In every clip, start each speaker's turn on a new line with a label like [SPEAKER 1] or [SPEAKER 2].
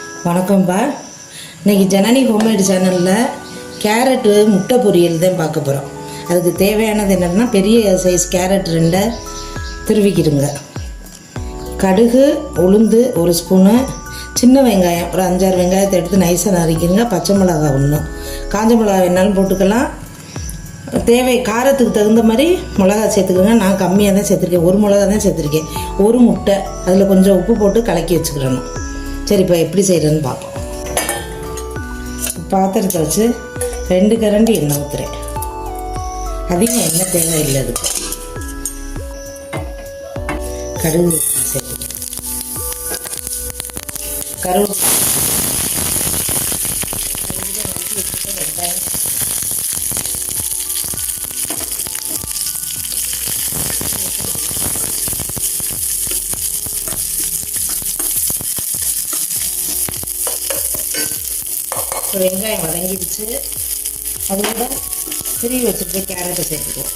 [SPEAKER 1] வணக்கம்ப்பா இன்னைக்கு ஜனனி ஹோம்மேடு சேனலில் கேரட்டு முட்டை பொரியல் தான் பார்க்க போகிறோம் அதுக்கு தேவையானது என்னென்னா பெரிய சைஸ் கேரட் ரெண்டை திருவிக்கிடுங்க. கடுகு உளுந்து ஒரு ஸ்பூனு சின்ன வெங்காயம் ஒரு அஞ்சாறு வெங்காயத்தை எடுத்து நைஸாக நறுக்கிடுங்க. பச்சை மிளகா ஒன்று காஞ்ச மிளகா வேணாலும் போட்டுக்கலாம். தேவை காரத்துக்கு தகுந்த மாதிரி மிளகா சேர்த்துக்கோங்க. நான் கம்மியாக தான் சேர்த்துருக்கேன். ஒரு மிளகா தான் சேர்த்துருக்கேன். ஒரு முட்டை அதில் கொஞ்சம் உப்பு போட்டு கலக்கி வச்சுக்கிறணும் சரி இப்போ எப்படி செய்கிறேன்னு பார்ப்போம். பாத்திரத்தை வச்சு ரெண்டு கரண்டி எண்ணெய் ஊற்றுறேன் அதிகம் எண்ணெய் தேவையில்லை அதுக்கு. கடுகு சேர்த்து. கருவு ஒரு வெங்காயம் வதங்கிடுச்சு. அதோட திருவி வச்சுட்டு கேரட்டை சேர்த்துக்குவோம்.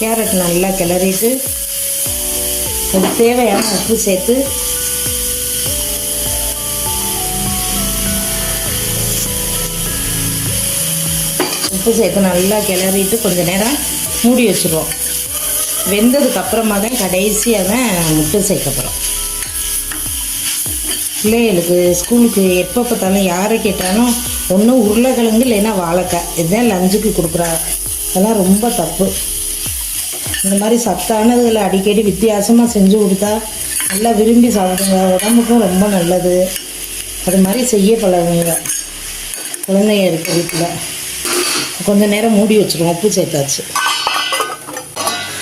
[SPEAKER 1] கேரட் நல்லா கிளறிட்டு அதுக்கு தேவையான உப்பு சேர்த்து உப்பு சேர்த்து நல்லா கிளறிட்டு கொஞ்ச நேரம் மூடி வச்சுருவோம். வெந்ததுக்கு அப்புறமா தான் கடைசியாக தான் முட்டை சேர்க்க போகிறோம் பிள்ளைகளுக்கு ஸ்கூலுக்கு எப்போ பார்த்தாலும் யாரை கேட்டாலும் ஒன்றும் உருளைக்கிழங்கு இல்லைன்னா வாழைக்காய். இதுதான் லஞ்சுக்கு கொடுக்குறா. அதெல்லாம் ரொம்ப தப்பு. இந்த மாதிரி சத்தானதுகளை அடிக்கடி வித்தியாசமாக செஞ்சு கொடுத்தா நல்லா விரும்பி சாப்பிடுங்க. உடம்புக்கும் ரொம்ப நல்லது. அது மாதிரி செய்ய பழகுங்க குழந்தைங்க இருக்க வீட்டில். கொஞ்சம் நேரம் மூடி வச்சுருவோம் உப்பு சேர்த்தாச்சு.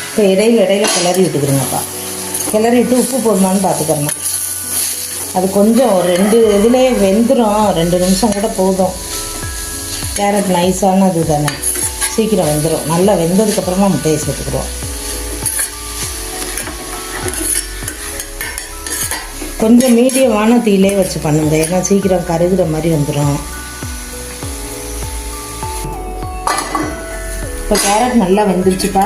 [SPEAKER 1] இப்போ இடையில இடையில கிளறி விட்டுக்கிறோங்கப்பா கிளறி விட்டு உப்பு போடுமான்னு பார்த்துக்கிறணும் அது கொஞ்சம் ஒரு ரெண்டு இதுலேயே வெந்துடும் ரெண்டு நிமிஷம் கூட போதும். கேரட் நைஸானது தானே சீக்கிரம் வெந்துடும் நல்லா வெந்ததுக்கப்புறமா முட்டையை சேர்த்துக்குருவோம் கொஞ்சம் மீடியமான தீயிலே வச்சு பண்ணுங்க. ஏன்னா சீக்கிரம் கருகிற மாதிரி வந்துடும் இப்போ கேரட் நல்லா வெந்துருச்சுப்பா.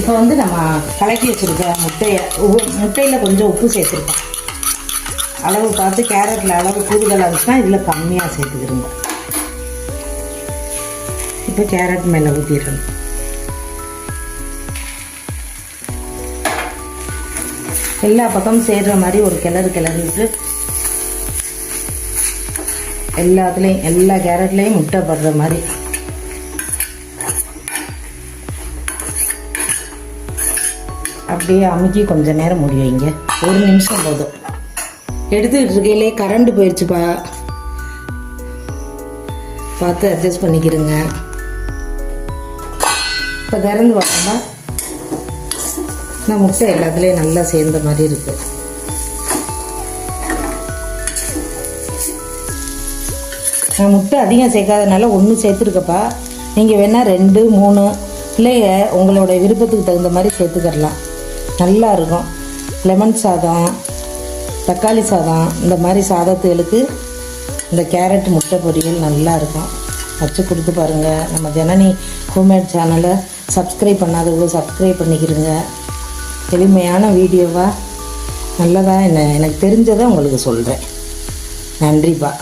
[SPEAKER 1] இப்போ வந்து நம்ம கலக்கி வச்சுருக்க முட்டையை முட்டையில் கொஞ்சம் உப்பு சேர்த்துருக்கோம். அளவு பார்த்து கேரட்டில் அளவு கூடுதலாக இருந்துச்சுன்னா இதில் கம்மியாக சேர்த்துக்கிறோங்க இப்போ கேரட் மேலே ஊற்றிடுறோம் எல்லா பக்கமும் சேர்ற மாதிரி ஒரு கிளறு கிளறிட்டு எல்லாத்துலேயும் எல்லா கேரட்லேயும் முட்டை படுற மாதிரி. அப்படியே அமுக்கி கொஞ்ச நேரம் மூடி ஒரு நிமிஷம் போதும். எடுத்துக்கிட்டு இருக்கையிலே கரண்ட் போயிடுச்சுப்பா பார்த்து அட்ஜஸ்ட் பண்ணிக்கிறேங்க இப்போ திறந்து பார்த்தோம்னா நான் முட்டை எல்லாத்துலேயும் நல்லா சேர்ந்த மாதிரி இருக்குது நான் முட்டை அதிகம் சேர்க்காதனால ஒன்று சேர்த்துருக்கப்பா. நீங்கள் வேணால் ரெண்டு மூணு பிள்ளைய உங்களோட விருப்பத்துக்கு தகுந்த மாதிரி சேர்த்துக்கிடலாம் நல்லா இருக்கும். லெமன் சாதம் தக்காளி சாதம் இந்த மாதிரி சாதத்துகளுக்கு இந்த கேரட் முட்டை பொரியல் நல்லா இருக்கும். வச்சு கொடுத்து பாருங்கள் நம்ம ஜனனி ஹோம்மேட் சேனலை சப்ஸ்கிரைப் பண்ணாதவங்களும் சப்ஸ்கிரைப் பண்ணிக்கிறங்க எளிமையான வீடியோவாக நல்லதாக என்ன? எனக்கு தெரிஞ்சதை உங்களுக்கு சொல்கிறேன் நன்றிப்பா.